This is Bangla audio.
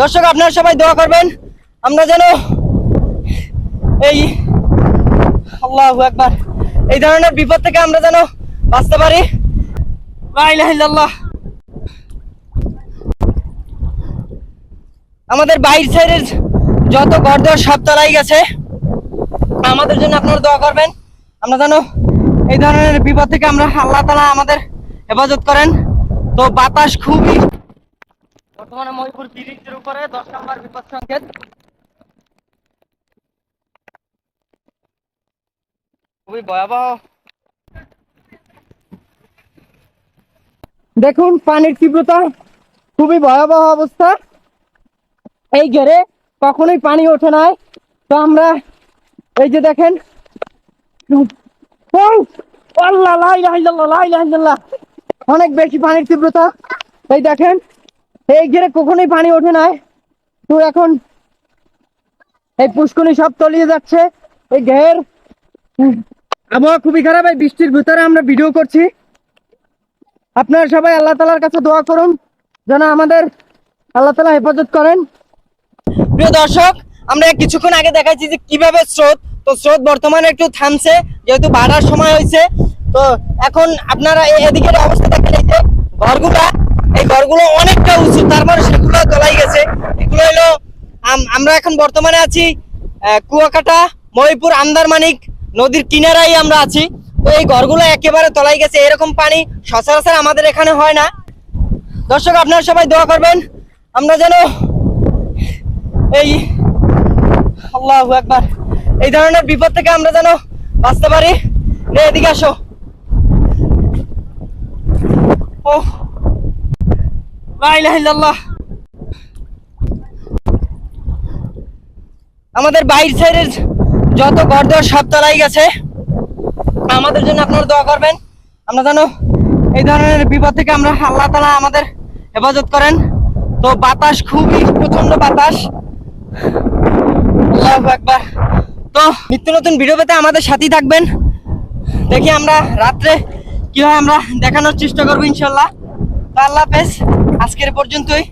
দর্শক, আপনারা সবাই দোয়া করবেন। আমরা যেন এই আল্লাহ একবার এই ধরনের বিপদ থেকে আমরা যেন বাঁচতে পারি। আমাদের বাইর সাইডের যত ঘর দোয়ার সব তলাই গেছে। আমাদের জন্য আপনারা দোয়া করবেন। আমরা যেন এই ধরনের বিপদ থেকে আমরা আল্লাহ তালা আমাদের হেফাজত করেন। তো বাতাস খুবই বর্তমানে মহিপুর ব্রিজের উপরে, দশ নম্বর বিপদ সংকেত। খুবই ভয়াবহ। দেখুন, পানির তীব্রতা খুবই ভয়াবহ অবস্থা। এই ঘেরে কখনোই পানি ওঠে নাই। তো আমরা এই যে দেখেন অনেক বেশি পানির তীব্রতা। এই দেখেন এই ঘেরে কখনোই পানি ওঠে নাই তো এখন এই পুষ্কনি সব তলিয়ে যাচ্ছে। এই ঘের আবহাওয়া খুবই খারাপ, এই বৃষ্টির ভিতরে আমরা ভিডিও করছি। আপনারা সবাই আল্লাহ তালার কাছে দোয়া করুন, যেন আমাদের আল্লাহ তালা হেফাজত করেন। প্রিয় দর্শক, আমরা কিছুক্ষণ আগে দেখাচ্ছি যে কীভাবে স্রোত, তো স্রোত বর্তমানে একটু থামছে, যেহেতু বাড়ার সময় হয়েছে। তো এখন আপনারা এদিকের অবস্থা দেখেন, এই যে ঘরগুলা এই ঘরগুলো অনেকটা উঁচু, তার মানে সেগুলো তলাই গেছে। এগুলো হলো আমরা এখন বর্তমানে আছি কুয়াকাটা, মহিপুর, আন্দারমানিক নদীর কিনারায় আমরা আছি। তো এই ঘরগুলো একেবারে তলাই গেছে, এরকম পানি সচরাচর আমাদের এখানে হয় না। দর্শক, আপনারা সবাই দোয়া করবেন, আমরা যেন এই আল্লাহ একবার এই ধরনের বিপদ থেকে আমরা যেন বাঁচতে পারি। এদিকে আসো। ও। আমাদের বাইর সাইডের যত দেওয়ার সব তলাই গেছে। আমাদের জন্য আপনারা দোয়া করবেন। আমরা যেন এই ধরনের বিপদ থেকে আমরা আল্লাহ তালা আমাদের হেফাজত করেন। তো বাতাস খুবই প্রচণ্ড বাতাস। আকবার। তো নিত্য নতুন ভিডিও পেতে আমাদের সাথেই থাকবেন। দেখি আমরা রাত্রে কি হয় আমরা দেখানোর চেষ্টা করব ইনশাল্লাহ আল্লাহ হাফেজ। আজকের পর্যন্তই।